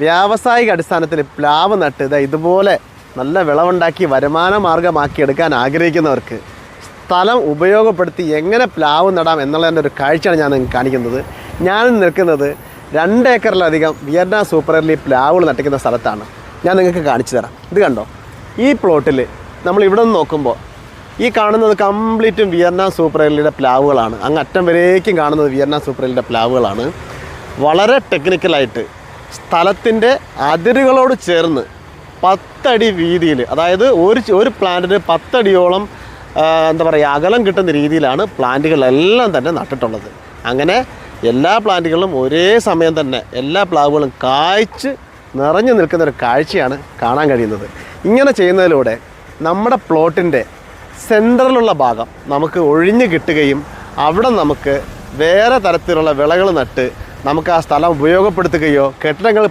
വ്യാവസായിക അടിസ്ഥാനത്തിൽ പ്ലാവ് നട്ട് ഇതാ ഇതുപോലെ നല്ല വിളവുണ്ടാക്കി വരുമാന മാർഗമാക്കി എടുക്കാൻ ആഗ്രഹിക്കുന്നവർക്ക് സ്ഥലം ഉപയോഗപ്പെടുത്തി എങ്ങനെ പ്ലാവ് നടാം എന്നുള്ളതിന്റെ ഒരു കാഴ്ചയാണ് ഞാൻ നിങ്ങൾക്ക് കാണിക്കുന്നത്. ഞാൻ നിൽക്കുന്നത് രണ്ട് ഏക്കറിലധികം വിയറ്റ്നാ സൂപ്പർ എർലി പ്ലാവുകൾ നട്ടിക്കുന്ന സ്ഥലത്താണ്. ഞാൻ നിങ്ങൾക്ക് കാണിച്ചു തരാം. ഇത് കണ്ടോ? ഈ പ്ലോട്ടിൽ നമ്മൾ ഇവിടെ നിന്ന് നോക്കുമ്പോൾ ഈ കാണുന്നത് കംപ്ലീറ്റും വിയറ്റ്നാം സൂപ്പർ എർലിയുടെ പ്ലാവുകളാണ്. അങ്ങ് അറ്റം വരേക്കും കാണുന്നത് വിയറ്റ്നാം സൂപ്പർ എർലിയുടെ പ്ലാവുകളാണ്. വളരെ ടെക്നിക്കലായിട്ട് സ്ഥലത്തിന്റെ അതിരുകളോട് ചേർന്ന് പത്തടി വീതിയിൽ അതായത് ഒരു ഒരു പ്ലാന്റിന് പത്തടിയോളം എന്താ പറയുക അകലം കിട്ടുന്ന രീതിയിലാണ് പ്ലാന്റുകളെല്ലാം തന്നെ നട്ടിട്ടുള്ളത്. അങ്ങനെ എല്ലാ പ്ലാന്റുകളും ഒരേ സമയം തന്നെ എല്ലാ പ്ലാവുകളും കായ്ച്ച് നിറഞ്ഞു നിൽക്കുന്ന ഒരു കാഴ്ചയാണ് കാണാൻ കഴിയുന്നത്. ഇങ്ങനെ ചെയ്യുന്നതിലൂടെ നമ്മുടെ പ്ലോട്ടിന്റെ സെന്ററിലുള്ള ഭാഗം നമുക്ക് ഒഴിഞ്ഞു കിട്ടുകയും അവിടെ നമുക്ക് വേറെ തരത്തിലുള്ള വിളകൾ നട്ട് നമുക്ക് ആ സ്ഥലം ഉപയോഗപ്പെടുത്തുകയോ കെട്ടിടങ്ങൾ